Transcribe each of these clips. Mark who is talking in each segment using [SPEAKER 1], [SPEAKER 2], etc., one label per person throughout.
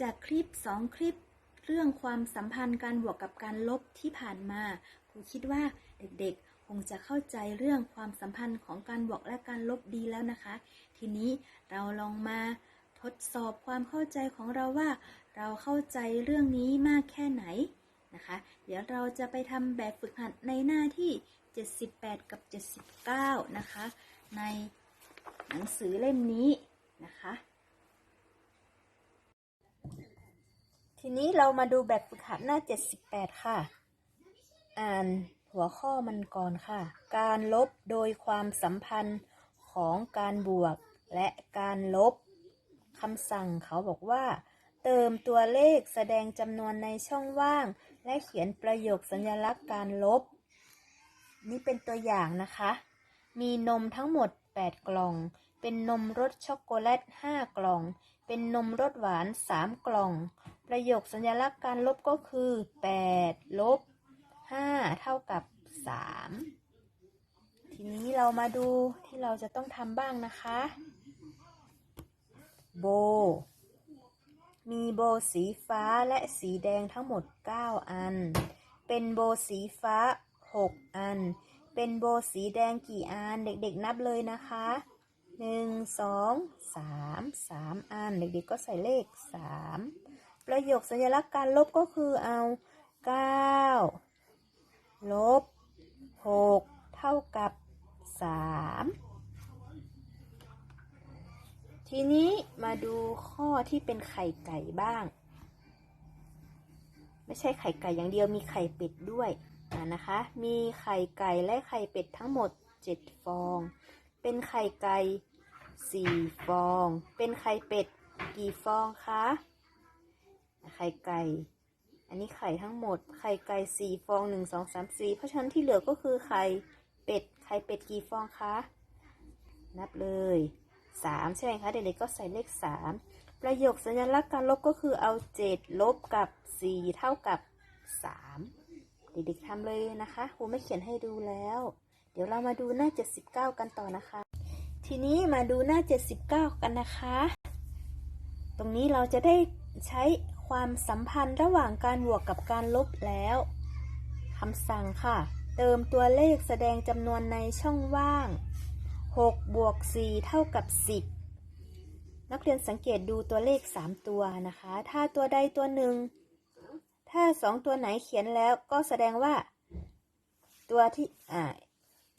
[SPEAKER 1] จากคลิป 2 คลิปเรื่องความสัมพันธ์การบวกกับการลบที่ผ่านมาครูคิดว่าเด็กๆ คงจะเข้าใจเรื่องความสัมพันธ์ของการบวกและการลบดีแล้วนะคะ ทีนี้เราลองมาทดสอบความเข้าใจของเราว่า เราเข้าใจเรื่องนี้มากแค่ไหนนะคะ เดี๋ยวเราจะไปทำแบบฝึกหัดในหน้าที่ 78 กับ 79 นะคะ ในหนังสือเล่มนี้นะคะ ทีนี้เรามาดูแบบฝึกหัดหน้า 78 ค่ะ อ่านหัวข้อมันก่อนค่ะ การลบโดยความสัมพันธ์ของการบวก และการลบคำสั่งเขาบอกว่า เติมตัวเลขแสดงจำนวนในช่องว่าง และเขียนประโยคสัญลักษณ์การลบ นี่เป็นตัวอย่างนะคะ มีนมทั้งหมด 8 กล่อง เป็นนมรสช็อกโกแลต 5 กล่อง เป็นนมรสหวาน 3 กล่อง ประโยคสัญลักษณ์การลบก็คือ 8 ลบ 5 เท่ากับ 3 ทีนี้เรามาดูที่เราจะต้องทำบ้างนะคะโบ มีโบสีฟ้าและสีแดงทั้งหมด 9 อัน เป็นโบสีฟ้า 6 อัน เป็นโบสีแดงกี่อัน เด็กๆนับเลยนะคะ1 2 3 3อัน เด็กๆก็ใส่เลข3 ประโยคสัญลักษณ์การลบก็คือเอา 9 ลบ 6 เท่ากับ 3 ทีนี้มาดูข้อที่เป็นไข่ไก่บ้าง ไม่ใช่ไข่ไก่อย่างเดียวมีไข่เป็ดด้วยอ่านะคะ มีไข่ไก่และไข่เป็ดทั้งหมด 7 ฟอง เป็นไข่ไก่ 4 ฟอง เป็นไข่เป็ดกี่ฟองคะ ไข่ไก่ อันนี้ไข่ทั้งหมด ไข่ไก่สี่ฟองหนึ่งสองสามสี่เพราะฉะนั้นที่เหลือก็คือไข่เป็ด ไข่เป็ดกี่ฟองคะ นับเลยสามใช่ไหมคะ เด็กๆก็ใส่เลขสามประโยคสัญลักษณ์การลบก็คือเอาเจ็ดลบกับสี่เท่ากับสามเด็กๆทำเลยนะคะครูไม่เขียนให้ดูแล้ว เดี๋ยวเรามาดูหน้าเจ็ดสิบเก้ากันต่อนะคะ ทีนี้มาดูหน้าเจ็ดสิบเก้ากันนะคะ ตรงนี้เราจะได้ใช้ ความสัมพันธ์ระหว่างการบวกกับการลบแล้วคำสั่งค่ะ เติมตัวเลขแสดงจำนวนในช่องว่าง 6 บวก 4 เท่ากับ 10 นักเรียนสังเกตดูตัวเลข 3 ตัวนะคะ ถ้าตัวใดตัวหนึ่ง ถ้า 2 ตัวไหนเขียนแล้วก็แสดงว่า ตัวที่อ่า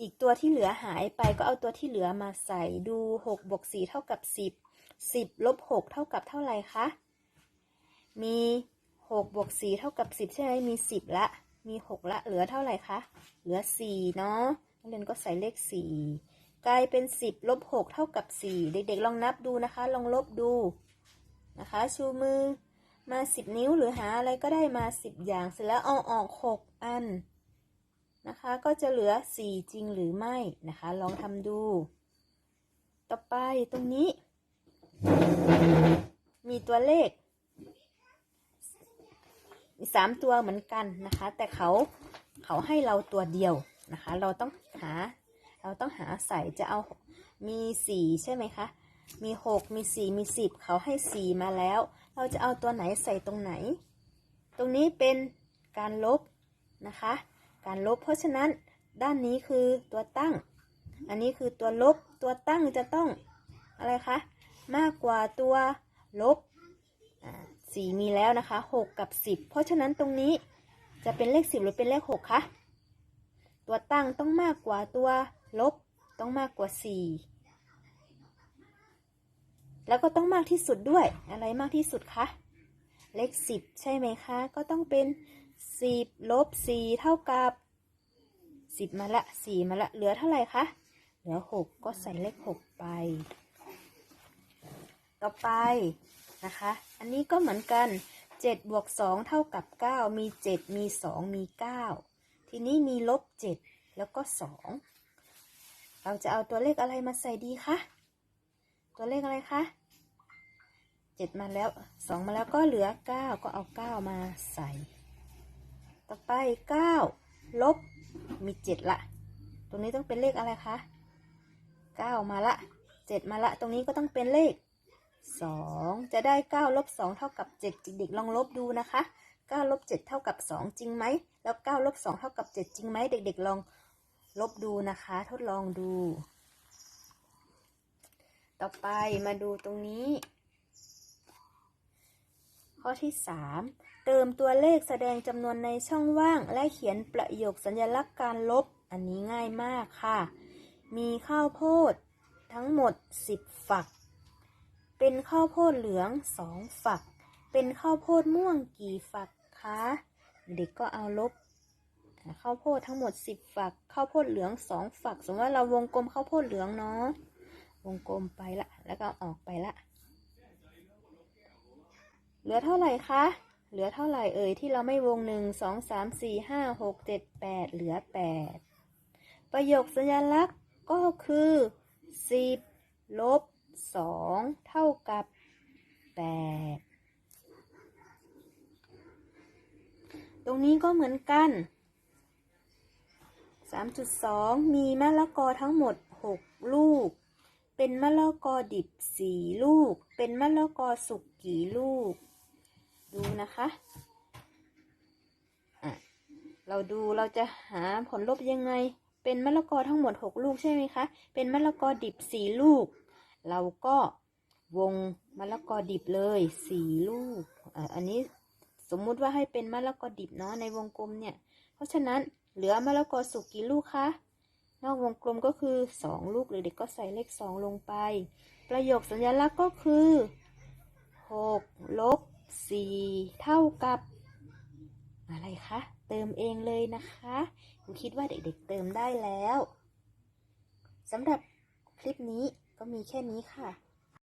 [SPEAKER 1] อีกตัวที่เหลือหายไปก็เอาตัวที่เหลือมาใส่ดู 6 บวก 4 เท่ากับ 10 10 ลบ 6 เท่ากับเท่าไหร่คะ มี6บวก4เท่ากับ 10 ใช่ไหมมี 10 ละ มี 6 ละ เหลือเท่าไหร่คะ เหลือ 4 เนาะนักเรียนก็ใส่เลข 4 กลายเป็น 10 ลบ 6 เท่ากับ 4 เด็กๆ ลองนับดูนะคะ ลองลบดูนะคะ ชูมือมา 10 นิ้วหรือหาอะไรก็ได้มา 10 อย่าง เสร็จแล้วเอาออก 6 อันนะคะ ก็จะเหลือ 4 จริงหรือไม่นะคะ ลองทำดู ต่อไปตรงนี้ มีตัวเลข สามตัวเหมือนกันนะคะ แต่เขาเขาให้เราตัวเดียวนะคะ เราต้องหา เราต้องหาใส่จะเอามีสี่ใช่ไหมคะ มีหกมีสี่มีสิบเขาให้สี่มาแล้ว เราจะเอาตัวไหนใส่ตรงไหน ตรงนี้เป็นการลบนะคะ การลบเพราะฉะนั้นด้านนี้คือตัวตั้ง อันนี้คือตัวลบตัวตั้งจะต้องอะไรคะมากกว่าตัวลบ อ่าสี่มีแล้วนะคะหกกับสิบเพราะฉะนั้นตรงนี้จะเป็นเลขสิบหรือเป็นเลขหกคะ ตัวตั้งต้องมากกว่าตัวลบต้องมากกว่าสี่แล้วก็ต้องมากที่สุดด้วย อะไรมากที่สุดคะ เลขสิบใช่ไหมคะ ก็ต้องเป็นสิบลบสี่เท่ากับสิบมาละสี่มาละ เหลือเท่าไหร่คะ เหลือหกก็ใส่เลขหกไป ต่อไปนะคะ อันนี้ก็เหมือนกัน7บวก2เท่ากับ 9 มี 7 มี 2 มี 9 ทีนี้มีลบ 7 แล้วก็ 2 เราจะเอาตัวเลขอะไรมาใส่ดีคะ ตัวเลขอะไรคะ 7 มาแล้ว 2 มาแล้วก็เหลือ 9 ก็เอา 9 มาใส่ ต่อไป 9 ลบ มี 7 ละ ตรงนี้ต้องเป็นเลขอะไรคะ 9 มาละ 7 มาละ ตรงนี้ก็ต้องเป็นเลข 2 จะได้ 9 ลบ 2 เท่ากับ 7 เด็กๆลองลบดูนะคะ 9 ลบ 7 เท่ากับ 2 จริงไหม แล้ว 9 ลบ 2 เท่ากับ 7 จริงไหม เด็กๆ ลองลบดูนะคะ ทดลองดู ต่อไปมาดูตรงนี้ ข้อที่ 3 เติมตัวเลขแสดงจำนวนในช่องว่าง และเขียนประโยคสัญลักษณ์การลบ อันนี้ง่ายมากค่ะ มีข้าวโพดทั้งหมด 10 ฝัก เป็นข้าวโพดเหลือง2ฝัก เป็นข้าวโพดม่วงกี่ฝักคะเด็กก็เอาลบข้าวโพดทั้งหมด10ฝัก ข้าวโพดเหลือง2ฝัก สมมติว่าเราวงกลมข้าวโพดเหลืองเนาะวงกลมไปละ แล้วก็ออกไปละ เหลือเท่าไหร่คะ เหลือเท่าไหร่เอ่ยที่เราไม่วงหนึ่งสองสามสี่ห้าหกเจ็ดแปดเหลือแปดประโยคสัญลักษณ์ก็คือสิบลบ สองเท่ากับแปดตรงนี้ก็เหมือนกัน 3.2 มีมะละกอทั้งหมด 6 ลูก เป็นมะละกอดิบ 4 ลูก เป็นมะละกอสุกกี่ลูก ดูนะคะะเราดูเราจะหาผลลบยังไง เป็นมะละกอทั้งหมด 6 ลูกใช่ไหมคะ เป็นมะละกอดิบ 4 ลูก เราก็วงมะละกอดิบเลย4ลูกอันนี้สมมุติว่าให้เป็นมะละกอดิบเนาะในวงกลมเนี่ย เพราะฉะนั้นเหลือมะละกอสุกกี่ลูกคะนอกวงกลมก็คือ2ลูกเลยเด็กก็ใส่เลข2ลงไป ประโยคสัญลักษณ์ก็คือ6ลบ4เท่ากับ อะไรคะเติมเองเลยนะคะครูคิดว่าเด็กๆเติมได้แล้วสำหรับคลิปนี้ ก็มีแค่นี้ค่ะ